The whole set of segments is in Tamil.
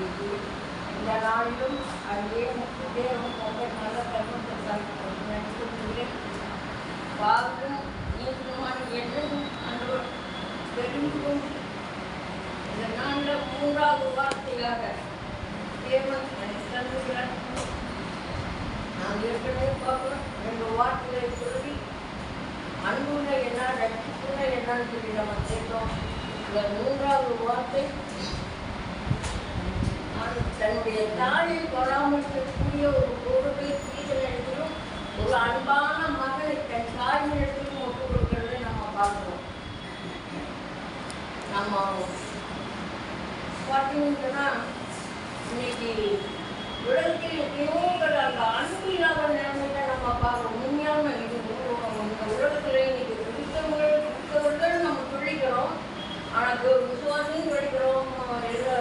செய்து இந்த நாளிலும் அங்கே தேவன் உங்கள் நல்ல கருமத்தை சாப்பிட்டு நினைக்கிறேன் வாழ்வும் நீக்குமான என்னும் அன்று தெரிந்து இந்த நாளில் மூன்றாவது வார்த்தையாக தேவன் எனக்கு தந்துகிறார் நான் ஏற்கனவே பார்க்குறோம் ரெண்டு வார்த்தைகளை சொல்லி அன்புள்ள என்ன ரட்சிப்புள்ள என்னன்னு சொல்லி நம்ம கேட்டோம் இந்த மூன்றாவது வார்த்தை தன்னுடைய தாயை பராமரிக்கக்கூடிய ஒரு பொறுப்பை சீதனிடத்திலும் ஒரு அன்பான மகளை தன் தாயினிடத்திலும் ஒப்பு கொடுக்கிறத நம்ம பார்க்கிறோம். நம்ம பார்த்தீங்கன்னா இன்னைக்கு உலகத்தில் எத்தனையோ அந்த அன்பு இல்லாத நிலைமையில நம்ம பார்க்குறோம். உண்மையான இது இந்த உலகத்தில் இன்னைக்கு கிறிஸ்தவங்கள் கிறிஸ்தவர்கள் நம்ம சொல்லிக்கிறோம் ஆனால் விசுவாசம் சொல்லிக்கிறோம் கிறிஸ்துவ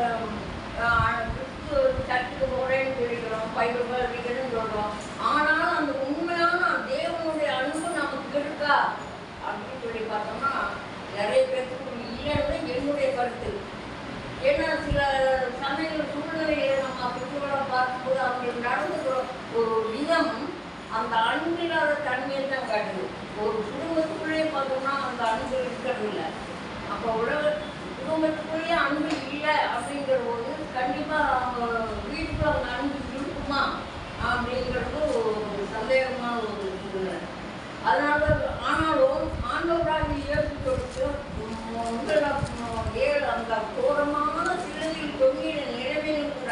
சர்ச்சுக்கு போகிறேன்னு சொல்லிக்கிறோம். பைபிள் படிக்கிறேன்னு சொல்கிறோம் ஆனாலும் அந்த உண்மையான தேவனுடைய அன்பு நமக்கு இருக்கா? அப்படின்னு சொல்லி பார்த்தோம்னா நிறைய பேருக்கு இல்லைன்னு என்னுடைய கருத்து. ஏன்னா சில சமயங்கள் சூழ்நிலையை நம்ம சுற்றுலா பார்க்கும்போது அவங்களுக்கு நடந்துக்கிற ஒரு விதம் அந்த அன்பில்லாத தன்மையை தான் காட்டுது. ஒரு குடும்பத்துக்குள்ளேயே பார்த்தோம்னா அந்த அன்பு இருக்கிறது இல்லை. அப்போ உலக குடும்பத்துக்குரிய அன்பு இல்லை அப்படிங்கிற போது கண்டிப்பாக அவங்க வீட்டுக்குள்ள அவங்க அன்பு இருக்குமா அப்படிங்கிறது ஒரு சந்தேகமான ஒரு சூழ்நிலை அதனால ஆனாலும் ஆண்டவராக இயேசு கொடுத்து ஏழு அந்த கோரமான சிறுதியில் தொங்கிய நிலைமையிலும் கூட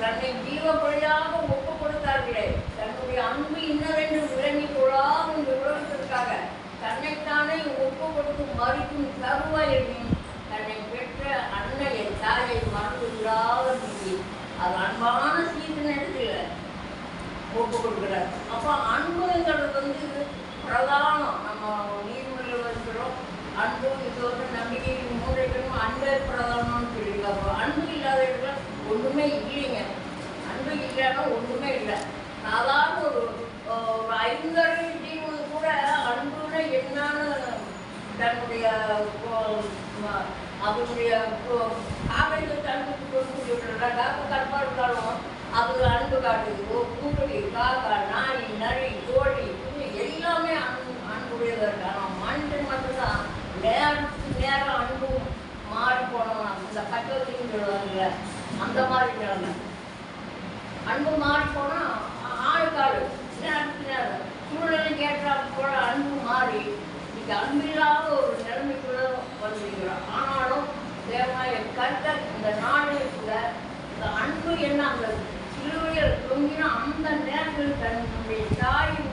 தன்னை ஜீவப்படியாக ஒப்பு கொடுத்தார்களே தன்னுடைய அன்பு இன்னவென்று விளங்கி கொள்ளாத இந்த உலகத்திற்காக தன்னைத்தானே ஒப்பு கொடுத்து மறிக்கும் தருவாயும் தன்னை பெற்ற அன்னையை தாயை மறந்து விடாத நீதி அது அன்பான சீசன் இடத்துல ஒப்பு கொடுக்குறார் அப்போ அன்புங்கிறது வந்து பிரதானம். நம்ம நீர்மொழியில் இருக்கிறோம் அன்பு இதோட நம்பிக்கை மூன்றைக்கும் அன்பே பிரதானம்னு சொல்லியிருக்காங்க அன்பு இல்லாத இடத்துல ஒன்றுமே இல்லைங்க. அன்பு இல்லைன்னா ஒன்றுமே இல்லை. சாதாரண ஒரு ஒரு ஐந்தரை ஜீவன் கூட அன்புனா என்னன்னு தன்னுடைய ம- அவருடைய காவலுக்கு அன்பு கொடுத்து சொல்கிறாங்க காப்பு இருந்தாலும் அது அன்பு காட்டுது கூட்டணி காக்கா நாய் நரி கோழி புலி எல்லாமே அன்பு அன்புடையதாக இருக்கு ஆனால் மனுஷன் மட்டும்தான் நேரத்துக்கு நேரம் அன்பும் மாறி போனோம் இந்த பக்கத்துலையும் சொல்லுவாங்க அந்த மாதிரி நிலைமை. அன்பு மாறி போனால் ஆள் காடு நேரத்துக்கு நேரம் சூழ்நிலை கேட்டால் போல அன்பு மாறி இன்னைக்கு அன்பில்லாத ஒரு நிலைமைக்குள்ள வந்திருக்கிறோம் ஆனாலும் தேவனாய கர்த்தர் இந்த நாளில் கூட இந்த அன்பு என்ன அந்த சிலுவையில் தொங்கின அந்த நேரத்தில் தன்னுடைய தாயின்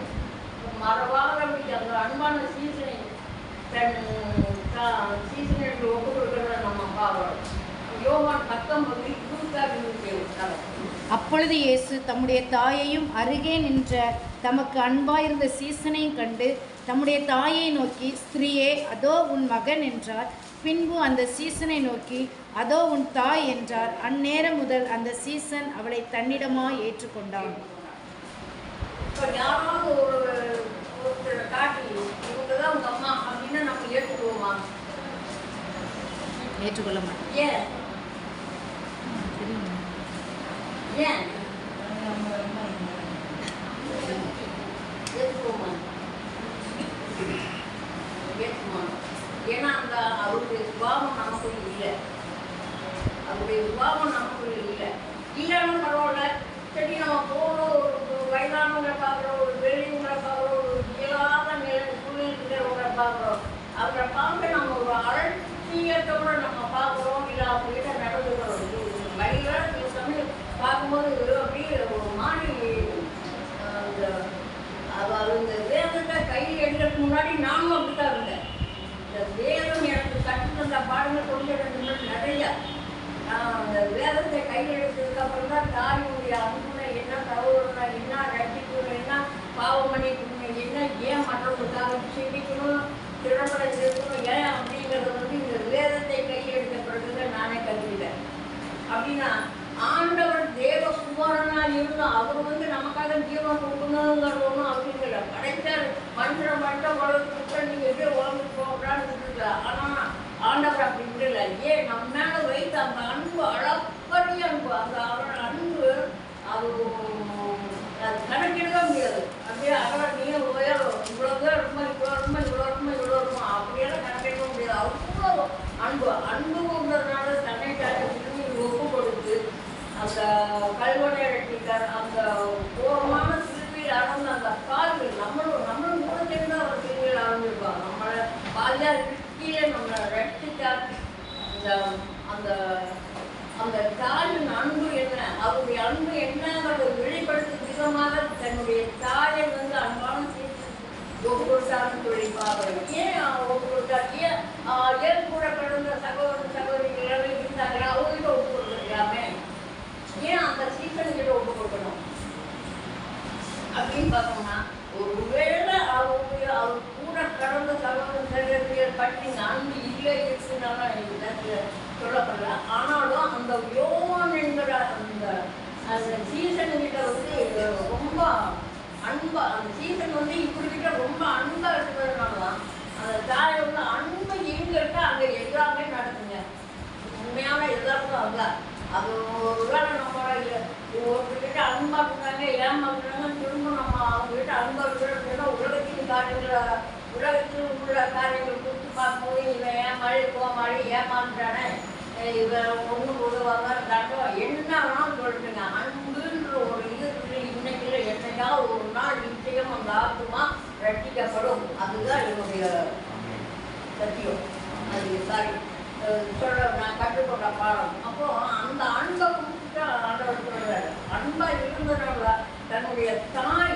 அப்படி அந்த அன்பான சீசனை தன் சீசனுக்கு ஒப்பு கொடுக்கிறத நம்ம பார்க்கிறோம். யோவான் பத்தொன்பது அப்பொழுது இயேசு தம்முடைய தாயையும் அருகே நின்ற தமக்கு அன்பாயிருந்த சீசனையும் கண்டு தம்முடைய தாயை நோக்கி ஸ்திரீயே அதோ உன் மகன் என்றார். பின்பு அந்த சீசனை நோக்கி அதோ உன் தாய் என்றார். அந்நேரம் முதல் அந்த சீசன் அவளை தன்னிடமாய் ஏற்றுக்கொண்டான். ஏற்றுக்கொள்ள மாட்டான். ஏன்? ஏன்? ஏற்றுக்குவோமா ஏன்னா அந்த அவருடைய சுபாவம் நமக்குள்ள இல்லை அவருடைய சுபாவம் நமக்குள்ள இல்லை இல்லைன்னு பரவாயில்ல சரி நம்ம போகிற ஒரு வயதானவங்களை பார்க்குறோம் ஒரு பெரியவங்களை பார்க்குறோம் ஒரு இயலாத நிலை சூழ்நிலை பார்க்குறோம் அவரை பார்த்து நம்ம ஒரு அலட்சியத்தோட நம்ம பார்க்குறோம் இல்லை அவங்ககிட்ட நடந்துக்கிறோம் வழியில் சில சமயம் பார்க்கும்போது அப்படியே ஒரு மாதிரி அந்த இந்த வேதத்தை கையில் எடுத்து முன்னாடி நானும் அப்படித்தான் இருந்தேன். இந்த வேதம் எனக்கு கற்றுத்தந்த பாடங்கள் கொஞ்சம் எனக்கு நிறைய. நான் அந்த வேதத்தை கையில் எடுத்ததுக்கு அப்புறம் தான் தாயுடைய அன்புனை என்ன தவறுனா என்ன ரட்சிக்கணும் என்ன பாவம் பண்ணிக்கணும் என்ன ஏன் மற்றவங்களுக்காக சிந்திக்கணும் திறம்பட இருக்கணும் ஏன் அப்படிங்கிறத வந்து இந்த வேதத்தை கையில் எடுத்த பிறகு நானே கற்றுக்கிட்டேன். அப்படின்னா ஆண்டவர் தேவ குமாரனா இருந்தும் அவர் வந்து நமக்காக ஜீவன் கொடுக்கணுங்கிறது மனுஷனை மட்டும் உலகத்துக்கு நீங்கள் எப்படி உலகத்துக்கு போகலான்னு ஆனால் ஆண்டவர் அப்படி விடல. ஏன் நம்ம மேலே வைத்த அந்த அன்பு அளப்பரிய அன்பு. அந்த அவரோட அன்பு அது கணக்கிடவே முடியாது. அப்படியே அவரை நீங்க ஓயா இவ்வளோ தான் ரொம்ப இவ்வளோ அதிகமாக தன்னுடைய தாயை வந்து அன்பான ஒப்பு கொடுத்தாருன்னு ஏன் அவன் ஏன் கூட பிறந்த சகோதர சகோதரிகள் எல்லாம் இருந்தாங்களா? அவங்ககிட்ட ஒப்பு கொடுத்துருக்கலாமே ஏன் அந்த சீசன் கிட்ட ஒப்பு கொடுக்கணும் அப்படின்னு பார்த்தோம்னா ஒருவேளை அவங்க அவர் கூட கடந்த சகோதர சகோதரிகள் பற்றி அன்பு இல்லை இருக்குனால சொல்லப்படல. ஆனாலும் அந்த யோவான் என்கிற அந்த அந்த சீசன் கிட்ட வந்து ரொம்ப அன்பா அந்த சீசன் வந்து இப்படி கிட்ட ரொம்ப அன்பா இருக்கிறதுனால தான் அந்த வந்து அன்பு எங்க இருக்கா அங்க எல்லாமே நடக்குங்க. உண்மையான எல்லாருக்கும் அதுதான் அது ஒருவேளை நம்ம ஒருத்தர்கிட்ட அன்பா இருந்தாங்க ஏமாத்துறாங்க திரும்ப நம்ம அவங்க கிட்ட அன்பா இருக்கிறோம்னா உலகத்தின் காரியங்களை உலகத்தில் உள்ள காரியங்கள் கொடுத்து பார்க்கும்போது இவன் ஏமாறி கோமாறி ஏமாந்துட்டானே இவன் ஒன்று விடுவாங்க தண்டம் என்ன வேணாலும் சொல்லிட்டுங்க அன்புன்ற ஒரு இது இருக்கு இன்னைக்கு இல்லை ஒரு நாள் நிச்சயம் அந்த ஆத்மா ரட்சிக்கப்படும் அதுதான் என்னுடைய சத்தியம். அது சாரி. சொல்ல நான் கற்றுக்கொண்ட பாடம். அப்போ அந்த அன்பை கொடுத்துட்டு ஆண்டவர் சொல்றாரு. அன்பா இருந்ததுனால தன்னுடைய தாய்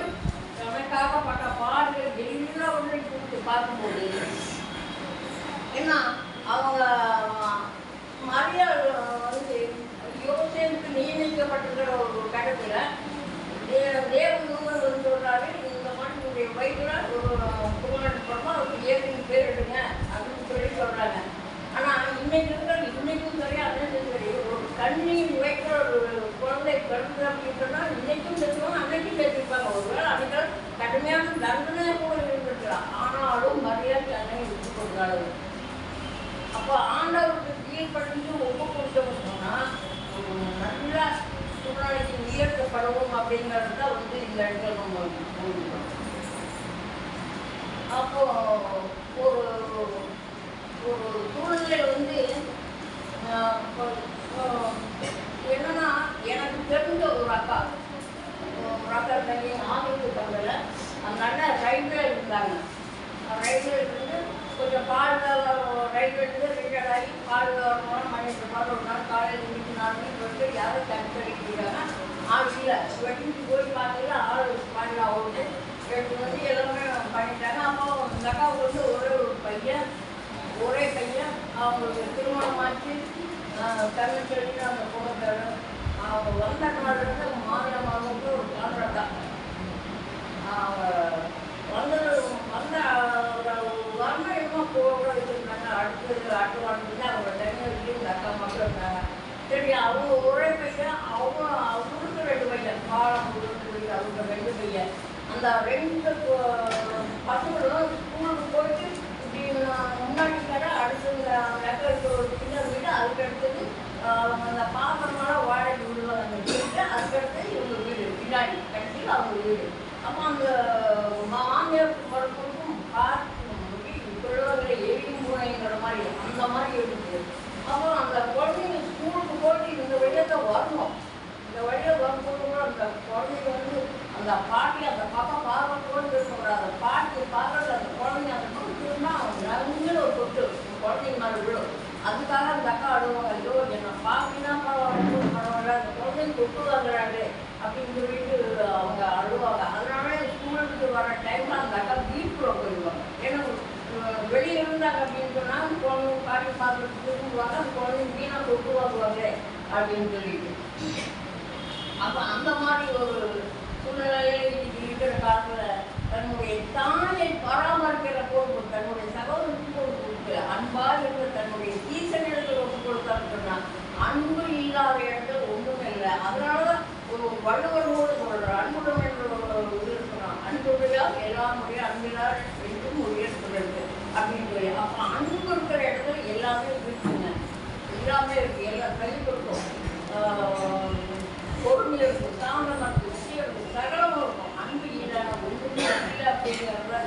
தனக்காக பட்ட பாடுகள் எல்லாம் ஒன்றை கொடுத்து பார்க்கும்போது ஏன்னா அவங்க மரியா வந்து யோசேனுக்கு நியமிக்கப்பட்டிருக்கிற ஒரு கட்டத்தில் தேவன் மனுஷனுடைய ஒரு குமரன் படமா அவருக்கு ஏற்கனவே பேர் எடுங்க அப்படின்னு சொல்லி சொல்றாங்க. ஆனா இன்னைக்கு இருக்கிற இன்னைக்கும் சரி அன்னைக்கும் சரி ஒரு கண்ணியின் ஒரு குழந்தை பிறந்து அப்படின்னு இன்னைக்கும் சேர்த்துவாங்க அன்னைக்கும் சேர்த்துருப்பாங்க ஒருவேளை அன்னைக்கு கடுமையான தண்டனை கூட இருந்திருக்கலாம். ஆனாலும் மரியாதை அன்னை விட்டு கொடுத்தாரு அப்போ ஆண்டவருக்கு கீழ்ப்படிஞ்சு ஒப்பு கொடுத்தோம்னு சொன்னா நல்ல சூழ்நிலைக்கு உயர்த்தப்படவும் அப்படிங்கிறது தான் வந்து இந்த இடத்துல நம்ம அப்போ ஒரு ஒரு சூழ்நிலை வந்து ஆஹ், இப்போ, என்னன்னா எனக்கு தெரிஞ்ச ஒரு அக்கா ஒரு அக்கா தண்ணி ஆதிக்கு தங்கல. அந்த அண்ணன் ரயில்வே இருந்தாங்க. ரயில்வே இருந்து கொஞ்சம் பால் ரயில்வே இருந்து ரிட்டையர்ட் ஆகி பால் வியாபாரம் பண்ணிட்டு இருப்பாங்க ஒரு நாள் காலையில் இன்னைக்கு நாலு மணிக்கு வந்து யாரும் தண்ணி கிடைக்கிறாங்க ஆள் இல்லை வெட்டிட்டு போய் பார்த்தீங்கன்னா ஆள் பால் ஆகுது ரெண்டு வந்து எல்லாமே பண்ணிட்டாங்க அப்போ இந்த அக்காவுக்கு வந்து ஒரே ஒரு பையன் ஒரே பையன் அவங்களுக்கு திருமணமாச்சு கண்ணு சொல்லி அந்த குடும்பத்தை அவங்க வந்த நாள்லேருந்து மாநில மாதத்துக்கு ஒரு கான்ட்ராக்ட் தான் அவங்க வந்து வந்த வரணும் என்னமோ போக வச்சுருந்தாங்க அடுத்து அடுத்து வாழ்ந்துட்டு அவங்க தனியாக இந்த அக்கா மட்டும் இருந்தாங்க சரி அவங்க ஒரே பையன் அவங்க அவங்களுக்கு ரெண்டு பையன் பாலம் ரெண்டு பையன் அவங்க ரெண்டு பையன் அந்த ரெண்டு ப- பசங்களும் ஸ்கூலுக்கு போயிட்டு இப்படி நான் முன்னாடி கடை அடுத்தது ரெக்கருக்கு ஒரு சின்ன வீடு அதுக்கு அடுத்தது ஆஹ், அந்த பாத்திரமெல்லாம் வாடகை விடுவாங்க அந்த வீடு அதுக்கு அடுத்தது இவங்க வீடு பின்னாடி கடைசியில் அவங்க வீடு அப்போ அந்த மாமியார் மருத்துவம் பார்த்து சொல்லுவாங்களே எரியும் பூனைங்கிற மாதிரி அந்த மாதிரி இருக்குது அப்போ அந்த குழந்தைங்க ஸ்கூலுக்கு போயிட்டு இந்த வழியாக தான் வரணும் இந்த வழியாக வரும்போது கூட அந்த குழந்தைங்க வந்து அந்த பாட்டி அந்த பாப்பா பார்க்கறதோடு இருக்கக்கூடாது அந்த பாட்டி பார்க்கறது அந்த குழந்தைங்க அந்த பக்கம் திரும்பினா நங்குன்னு ஒரு கொட்டு இந்த குழந்தைங்க மேலே விழும் அதுக்காக அந்த அக்கா அழுவாங்க ஐயோ என்ன பாட்டினா பரவாயில்ல பரவாயில்ல அந்த குழந்தைங்க கொட்டு வாங்குறாங்க அப்படின்னு சொல்லிட்டு அவங்க அழுவாங்க அதனால ஸ்கூலுக்கு வர டைம் அந்த அக்கா வீட்டுக்குள்ள போயிடுவாங்க ஏன்னா வெளியே இருந்தாங்க அப்படின்னு சொன்னா குழந்தை பாட்டி பார்த்துட்டு தூக்குவாங்க அந்த குழந்தைங்க வீணாக கொட்டு வாங்குவாங்க அப்படின்னு சொல்லிட்டு அப்போ அந்த மாதிரி ஒரு சூழ்நிலையில இன்னைக்கு இருக்கிற காலத்துல தன்னுடைய தாயை பராமரிக்கிற பொறுப்பு தன்னுடைய சகோதரத்துக்கு ஒரு பொறுப்பு அன்பா இருக்க தன்னுடைய ஈசனிடத்தில் ஒப்பு கொடுத்தான்னு சொன்னா அன்பு இல்லாத இடத்துல ஒண்ணுமே இல்லை அதனாலதான் ஒரு வள்ளுவரோடு சொல்ற அன்புடன் என்ற ஒரு இது இருக்கிறான் அன்புடையா எல்லாமுடைய அன்பிலார் என்றும் உயர்த்துறது அப்படின்னு சொல்லி அப்ப அன்பு இருக்கிற இடத்துல எல்லாமே இருக்குங்க எல்லாமே இருக்குது எல்லாம் கை கொடுக்கும் ஆஹ் இருக்கும் தாமதம் இருக்கும் விஷயம் இருக்கும் சகலமும் இருக்கும். அன்பு ஈடான ஒன்றுமே இல்லை அப்படிங்கிறத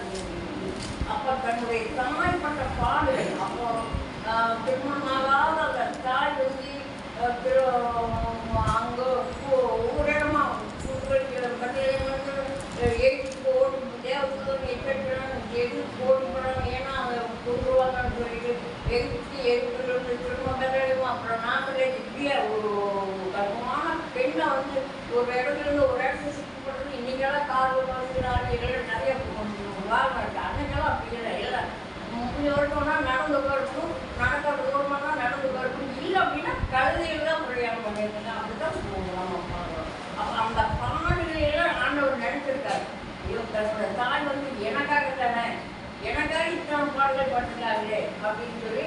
அப்போ தன்னுடைய தாய்ப்பட்ட பாடு அப்போ ஆஹ், திருமணமாகாத அந்த தாய் வந்து அங்கே ஒவ்வொரு இடமா பட்டியலை வந்து எழுதி போட்டு தேவதூதன் எக்கட்டணும் எதிர்த்து போட்டு போடணும் ஏன்னா அவங்க கொண்டுருவாங்கன்னு சொல்லிட்டு எதிர்த்து எதிர்த்து திரும்ப பெறணும் அப்புறம் நாங்களே இப்படியே ஒரு கர்மமான பெண்ணை வந்து ஒரு இடத்துல இருந்து ஒரு இடத்துல சுத்தப்படுறது இன்னைக்கெல்லாம் கார் வாங்குறாங்க இதெல்லாம் நிறைய வாழ்க்கை அன்னைக்கெல்லாம் அப்படி இல்லை இல்லை முப்பது வருஷம்னா நடந்து வரணும் நடக்க தூரமானா நடந்து வரணும் இல்லை அப்படின்னா கழுதையில் தான் பிரயாணம் பண்ணியிருக்காங்க அப்படிதான் சொல்லுவோம் நம்ம பார்க்குறோம் அப்போ அந்த பாடுகளையெல்லாம் ஆண்டவர் நினைச்சிருக்காரு இவன் தன்னோட தாய் வந்து எனக்காக தானே எனக்காக இத்தனை பாடுகள் பட்டுட்டாங்களே அப்படின்னு சொல்லி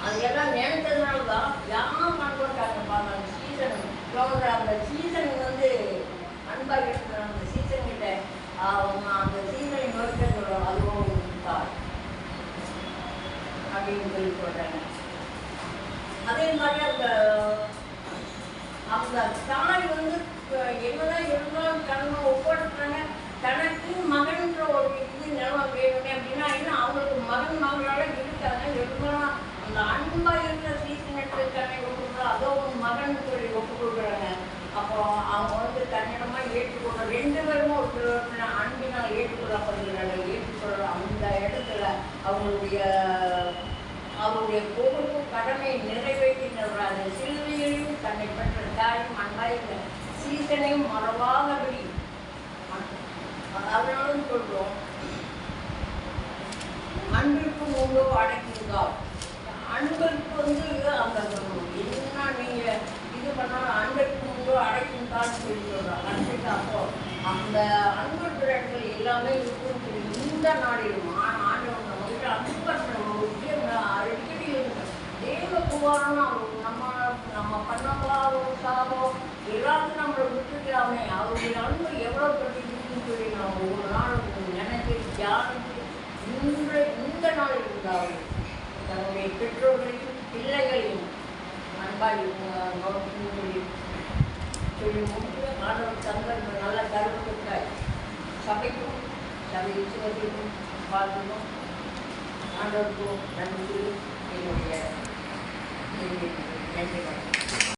அதையெல்லாம் நினைத்ததுனால தான் யாரும் பண்ணுறாங்க பாருங்க அந்த சீசன் சொல்கிற அந்த சீசன் வந்து அன்பாக இருக்கிற அந்த சீசன் கிட்ட அவங்க அந்த சீசனை நோக்க சொல்லுவாங்க அதுவும் தாய் அப்படின்னு சொல்லி சொல்கிறாங்க அதே மாதிரி அந்த அந்த தாய் வந்து என்னதான் இருந்தாலும் தன்னை ஒப்படுறாங்க தனக்கு மகன்ற ஒரு இது நிலவை வேணுமே அப்படின்னா என்ன அவங்களுக்கு மகன் மகளோட இருக்காங்க. இருந்தாலும் அந்த அன்பா இருக்கிற சீசனத்தை தன்னை ஒப்புக்கிறோம் அதோ உன் மகன் சொல்லி ஒப்பு கொடுக்குறாங்க. அப்போ அவங்க வந்து தன்னிடமா ஏற்றுக்கொள்ள ரெண்டு பேருமே ஒரு அன்பினால் ஏற்றுக்கொள்ளப்படுகிறார்கள். ஏற்றுக்கொள்ள அந்த இடத்துல அவங்களுடைய அவருடைய பொறுப்பு கடமை நிறைவேற்றினவராக சிலுவையிலும் தன்னை பெற்ற தாயும் அன்பாய்ந்த சீசனையும் மறவாதபடி அதனாலும் சொல்றோம் அன்பிற்கு உண்டோ அடக்கியிருந்தால் அன்பிற்கு வந்து அந்த என்ன நீங்க இது பண்ணாலும் அன்பிற்கு உண்டோ அடக்கியிருந்தான்னு சொல்லி சொல்றாங்க. அன்பிற்கு அப்போ அந்த அன்பு இடங்கள் எல்லாமே இருக்கும். இந்த நாளிலும் ஆ- ஆண்டவன் அன்பு பண்ணுற ஒரு விஷயம் அடிக்கடி இருக்கு தேவ குமாரன் நம்ம நம்ம பண்ணவா ஒரு சாபம். எல்லாத்தையும் நம்மளை விட்டுக்கலாமே அவருடைய அன்பு எவ்வளோ பற்றி இருக்குன்னு சொல்லி நான் ஒவ்வொரு நாளும் நினைச்சு தியானிச்சு இன்று இந்த நாள் இருந்தால் தன்னுடைய பெற்றோர்களையும் பிள்ளைகளையும் அன்பாக நோக்கி சொல்லி சொல்லி முடித்து ஆண்டவர் தங்கள் நல்ல கருத்துக்காய் சபைக்கும் சபை உற்சவத்திற்கும் வாழ்த்துக்கும் ஆண்டவருக்கும் நன்றி. என்னுடைய いいですね。